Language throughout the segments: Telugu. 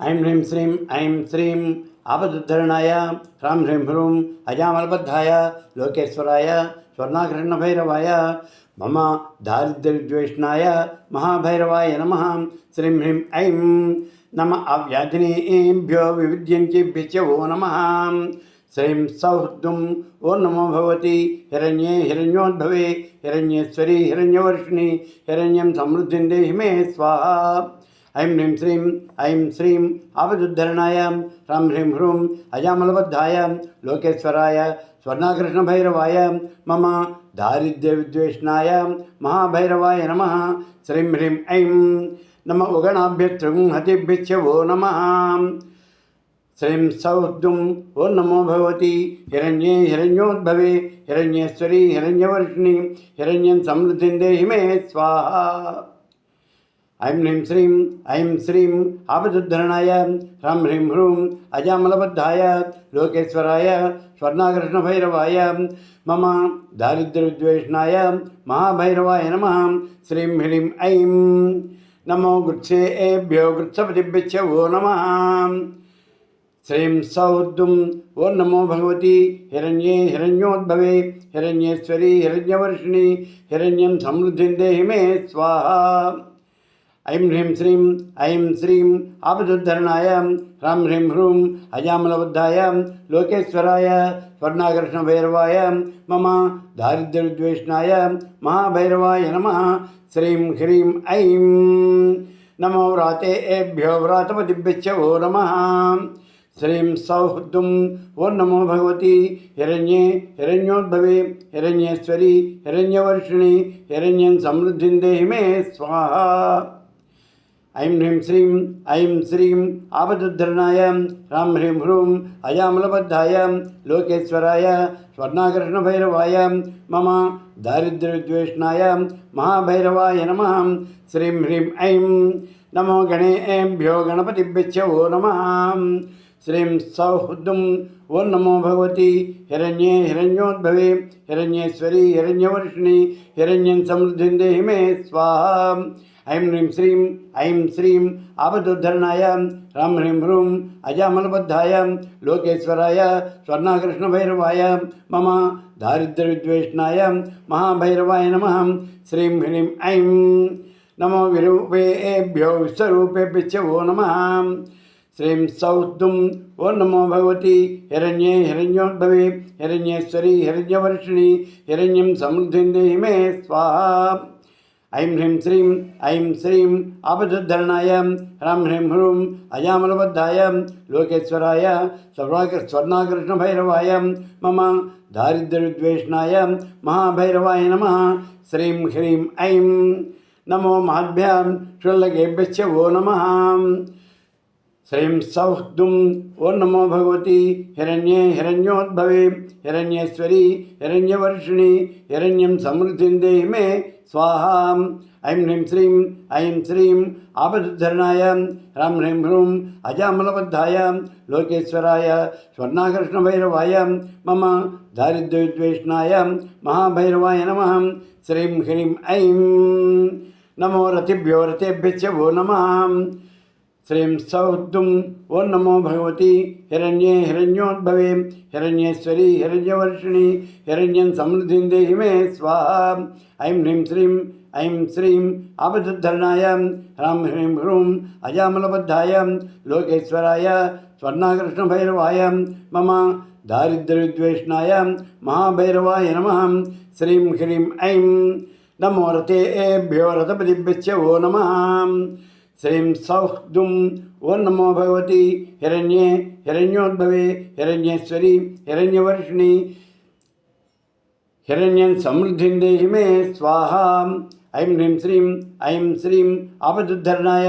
ఐం హ్రీం శ్రీం ఐం శ్రీం ఆపదుద్ధరణాయ హ్రాం హ్రీం హ్రూం అజామలబద్ధాయ లోకేశ్వరాయ స్వర్ణాకృష్ణభైరవాయ మమ దారిద్ర్యద్వేషణాయ మహాభైరవాయ నమ శ్రీం హ్రీం ఐం నమ అవ్యాధినేభ్యో వివిధ్యంచేభ్య ఓ నమ శ్రీం సౌహృదం ఓ నమో భవతి హిరణ్యే హిరణ్యోద్భవే హిరణ్యేశ్వరి హిరణ్యవర్షిణి హిరణ్యం సమృద్ధిం దేహి మే స్వాహ ఐం హ్రీం శ్రీం ఐం శ్రీం ఆపదుద్ధరణాయ హ్రాం హ్రీం హ్రూం అజామలబద్ధాయ లోకేశ్వరాయ స్వర్ణాకృష్ణభైరవాయ మమ దారిద్ర్య విద్వేషణాయ మహాభైరవాయ నమ శ్రీం హ్రీం ఐం నమ ఉగణాభ్యత్రింహతిభ్యచ్చ ఓ నమ శ్రీం సౌహృదం ఓ నమో భగవతి హిరణ్యే హిరణ్యోద్భవే హిరణ్యేశ్వరి హిరణ్యవర్షిణి హిరణ్యం సమృద్ధిందే హిమే స్వాహ ఐం హ్రీం శ్రీం ఐం శ్రీం ఆపదుద్ధరణాయ హ్రం హ్రీం హ్రూం అజామలబద్ధాయ లోకేశ్వరాయ స్వర్ణాకృష్ణభైరవాయ మమ దారిద్ర్యవిద్వేషణాయ మహాభైరవాయ నమ శ్రీం హ్రీం ఐం నమో గృత్సేభ్యో గృత్సపతిభ్యచ్చ ఓ నమ శ్రీం సౌద్దుం ఓ నమో భగవతి హిరణ్యే హిరణ్యోద్భవే హిరణ్యేశ్వరి హిరణ్యవర్షిణి హిరణ్యం సమృద్ధిం దేహి మే స్వాహ ఐం హ్రీం శ్రీం ఐం శ్రీం ఆపదుద్ధరణాయ హ్రాం హ్రీం హ్రూం అజామలబుద్ధాయ లోకేశ్వరాయ స్వర్ణాకర్షణ భైరవాయ మమ దారిద్ర్యద్వేషణాయ మహాభైరవాయ నమ శ్రీం హ్రీం ఐం నమో వ్రాతేభ్యో వ్రాతపతిభ్యచ్చ ఓ నమ శ్రీం సౌహృదం ఓ నమో భగవతి హిరణ్యే హిరణ్యోద్భవే హిరణ్యేశ్వరి హిరణ్యవర్షిణి హిరణ్యం సమృద్ధిం దేహి మే స్వాహ ఐం హ్రీం శ్రీం ఐం శ్రీం ఆపదుద్ధరణాయ హ్రాం హ్రీం హ్రూం అజామలబద్ధాయ లోకేశ్వరాయ స్వర్ణాకర్షణభైరవాయ మమ దారిద్ర్యవిద్వేషణాయ మహాభైరవాయ నమ శ్రీం హ్రీం ఐం నమో గణేభ్యో గణపతిభ్యచ్చ ఓ నమ శ్రీం సౌహృదం ఓ నమో భగవతి హిరణ్యే హిరణ్యోద్భవే హిరణ్యేశ్వరి హిరణ్యవర్షిణి హిరణ్యం సమృద్ధిం దేహి మే స్వాహ ఐం హ్రీం శ్రీం ఐం శ్రీం ఆపదుద్ధరణాయ రాం హ్రీం హ్రూం అజామలబద్ధాయ లోకేశ్వరాయ స్వర్ణాకృష్ణభైరవాయ మమ దారిద్ర్యవిద్వేషణాయ మహాభైరవాయ నమ. శ్రీం హ్రీం ఐం నమో విరూపేభ్యో విశ్వరూపేభ్యో ఓ నమ. శ్రీం సౌద్దుం ఓ నమో భగవతి హిరణ్యే హిరణ్యోద్భవే హిరణ్యేశ్వరి హిరణ్యవర్షిణి హిరణ్యం సమృద్ధిం దేహి మే స్వాహ. ఐం హ్రీం శ్రీం ఐం శ్రీం ఆపదుద్ధరణాయ హ్రాం హ్రీం హ్రూం అజామలబద్ధాయ లోకేశ్వరాయ స్వర్ణాక స్వర్ణాకృష్ణభైరవాయ మమ దారిద్ర్యవిద్వేషణాయ మహాభైరవాయ నమ శ్రీం హ్రీం ఐం నమో మహద్భ్యాం క్షుల్లకేభ్యశ్చ ఓ నమ శ్రీం సౌహృదం ఓ నమో భగవతి హిరణ్యే హిరణ్యోద్భవే హిరణ్యేశ్వరి హిరణ్యవర్షిణి హిరణ్యం సమృద్ధిం దేహి మే స్వాహాం ఐం హ్రీం శ్రీం ఐం శ్రీం ఆపదుద్ధరణాయ రాం హ్రీం హ్రూం అజామలబద్ధాయ లోకేశ్వరాయ స్వర్ణాకృష్ణభైరవాయ మమ దారిద్ర్యవిద్వేషణాయ మహాభైరవాయ నమ శ్రీం హ్రీం ఐం నమో రతిభ్యో రతేభ్యో నమ శ్రీం సౌహృదం ఓం నమో భగవతి హిరణ్యే హిరణ్యోద్భవే హిరణ్యేశ్వరి హిరణ్యవర్షిణి హిరణ్యం సమృద్ధిం దేహి మే స్వాహ ఐం హ్రీం శ్రీం ఐం శ్రీం ఆపద్ధరణాయ హ్రాం హ్రీం హ్రూం అజామలబద్ధాయ లోకేశ్వరాయ స్వర్ణాకృష్ణభైరవాయ మమ దారిద్ర్యవిద్వేషణాయ మహాభైరవాయ నమ శ్రీం హ్రీం ఐం నమో రథేభ్యో రథపతిభ్యో నమ శ్రీం సౌహృదం ఓ నమో భగవతి హిరణ్యే హిరణ్యోద్భవే హిరణ్యేశ్వరి హిరణ్యవర్షిణి హిరణ్యం సమృద్ధిం దేహి మే స్వాహ ఐం హ్రీం శ్రీం ఐం శ్రీం ఆపదుద్ధరణాయ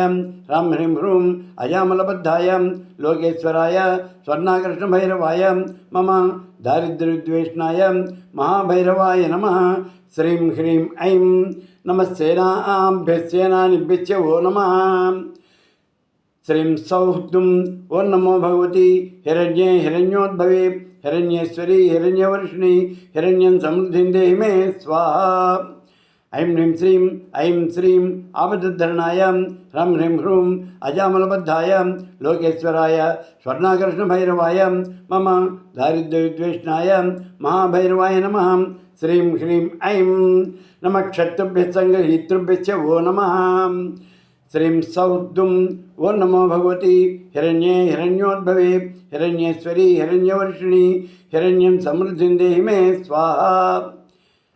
రాం హ్రీం హ్రూం అజామలబద్ధాయ లోకేశ్వరాయ స్వర్ణాకృష్ణభైరవాయ మమ దారిద్ర్యవిద్వేషణాయ మహాభైరవాయ నమ శ్రీం హ్రీం ఐం నమస్సేనాభ్యస్సేనానిభ్యశ్చ ఓ నమ. శ్రీం సౌహృదం ఓ నమో భగవతి హిరణ్యే హిరణ్యోద్భవే హిరణ్యేశ్వరి హిరణ్యవర్షిణి హిరణ్యం సమృద్ధిం దేహి మే స్వాహ. ఐం హ్రీం శ్రీం ఐం శ్రీం ఆపదుద్ధరణాయ హ్రం హ్రీం హ్రూం అజామలబద్ధాయ లోకేశ్వరాయ స్వర్ణాకర్షణ భైరవాయ మమ దారిద్ర్యవిద్వేషణాయ మహాభైరవాయ నమ. శ్రీం హ్రీం ఐం నమ క్షత్రుభ్య సంగహితృభ్యశ్చ ఓ నమ. శ్రీం సౌద్దుం ఓ నమో భగవతి. హిరణ్యే హిరణ్యోద్భవే. హిరణ్యేశ్వరి హిరణ్యవర్షిణి. హిరణ్యం సమృద్ధిం దేహి మే స్వాహ.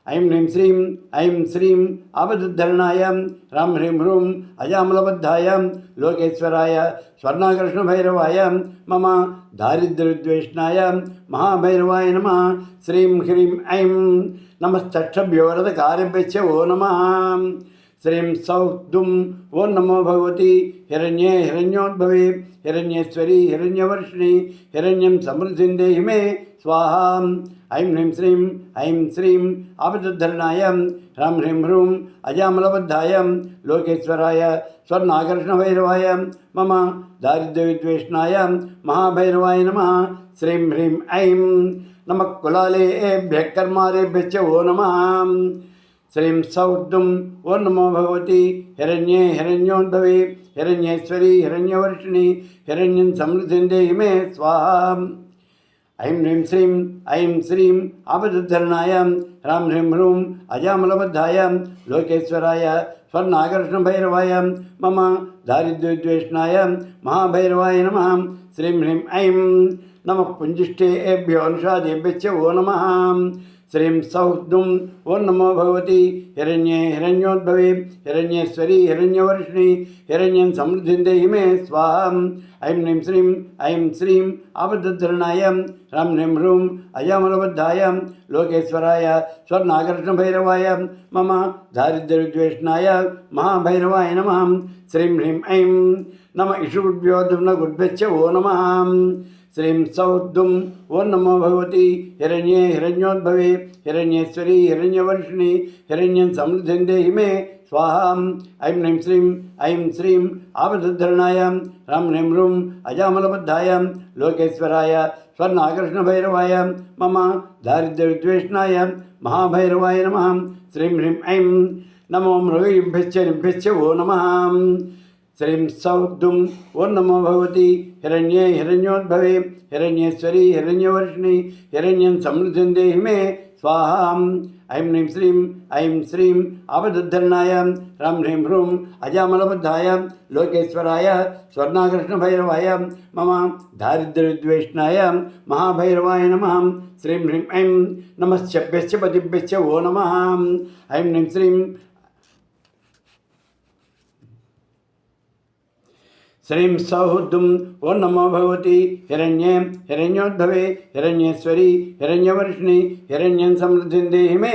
ఐం హ్రీం శ్రీం ఐం శ్రీం ఆపదుద్ధరణాయ రాం హ్రీం హ్రూం అజామలబద్ధాయ లోకేశ్వరాయ స్వర్ణాకర్షణ భైరవాయ మమ దారిద్ర్యద్వేషణాయ మహాభైరవాయ నమ. శ్రీం హ్రీం ఐం నమస్తక్షభ్యో రథకార్యభ్యశ్చ ఓ నమ. శ్రీం సౌద్దుం ఓ నమో భగవతి. హిరణ్యే హిరణ్యోద్భవే. హిరణ్యేశ్వరి హిరణ్యవర్షిణి. హిరణ్యం సమృద్ధిం దేహి మే స్వాహా. ఐం హ్రీం శ్రీం ఐం శ్రీం ఆపదుద్ధరణాయ హ్రం హ్రీం హ్రూం అజామలబద్ధాయ లోకేశ్వరాయ స్వర్ణాకర్షణ భైరవాయ మమ దారిద్ర్యవిద్వేషణాయ మహాభైరవాయ నమ శ్రీం హ్రీం ఐం నమ కులాలేభ్య కర్మారేభ్యశ్చ ఓ నమ శ్రీం సౌర్ధం ఓ నమో భగవతి హిరణ్యే హిరణ్యోద్భవే హిరణ్యేశ్వరి హిరణ్యవర్షిణి హిరణ్యం సమృద్ధిం దేహి మే స్వాహ ఐం హ్రీం శ్రీం ఐం శ్రీం ఆపదుద్ధరణాయ హ్రాం హ్రీం హ్రూం అజామలబద్ధాయ లోకేశ్వరాయ స్వర్ణాకర్షణ భైరవాయ మమ దారిద్ర్యద్వేషణాయ మహాభైరవాయ నమ. శ్రీం హ్రీం ఐం నమ పుంజిష్టేభ్యో అనుషాదేభ్యశ్చ ఓ నమ. శ్రీం సౌద్దుం ఓ నమో భగవతి హిరణ్యే హిరణ్యోద్భవే హిరణ్యేశ్వరి హిరణ్యవర్షిణి హిరణ్యం సమృద్ధిం దేహి మే స్వాహ ఐం హ్రీం శ్రీం ఐం శ్రీం ఆబద్ధరణాయ హ్రం హ్రీం హ్రూం అజామలబద్ధాయ లోకేశ్వరాయ స్వర్ణాకర్షణ భైరవాయ మమ దారిద్ర్యద్వేషణాయ మహాభైరవాయ నమ శ్రీం హ్రీం ఐం నమ ఇషుగుభ్యోధుమ్న గుడ్భ్యశ్చ ఓ నమ శ్రీం సౌర్ధుం ఓ నమో భగవతి. హిరణ్యే హిరణ్యోద్భవే. హిరణ్యేశ్వరి హిరణ్యవర్షిణి. హిరణ్యం సమృద్ధిం దేహి మే స్వాహాం. ఐం హ్రీం శ్రీం ఐం శ్రీం ఆపదుద్ధరణాయ రాం హ్రీం రూం అజామలబద్ధాయాం. లోకేశ్వరాయ స్వర్ణాకర్షణ భైరవాయ మమ దారిద్ర్యవిద్వేషణాయ. మహాభైరవాయ నమ. శ్రీం హ్రీం ఐం నమో మృగయుభ్యశ్చ నిభ్యశ్చ ఓ నమ. శ్రీం సౌద్దుం ఓ నమో భగవతి హిరణ్యే హిరణ్యోద్భవే హిరణ్యేశ్వరి హిరణ్యవర్షిణి హిరణ్యం సమృద్ధిం దేహి మే స్వాహ ఐం హ్రీం శ్రీం ఐం శ్రీం ఆపదుద్ధరణాయ రాం హ్రీం హ్రూం అజామలబద్ధాయ లోకేశ్వరాయ స్వర్ణాకర్షణ భైరవాయ మమ దారిద్ర్యద్వేషణాయ మహాభైరవాయ నమ శ్రీం హ్రీం ఐం నమశ్చభ్యశ్చ పతిభ్యశ్చ ఓ నమ ఐం శ్రీం సౌహృద్దుం ఓ నమో భగవతి హిరణ్యే హిరణ్యోద్ధవే హిరణ్యేశ్వరి హిరణ్యవర్షిణి హిరణ్యం సమృద్ధిం దేహి మే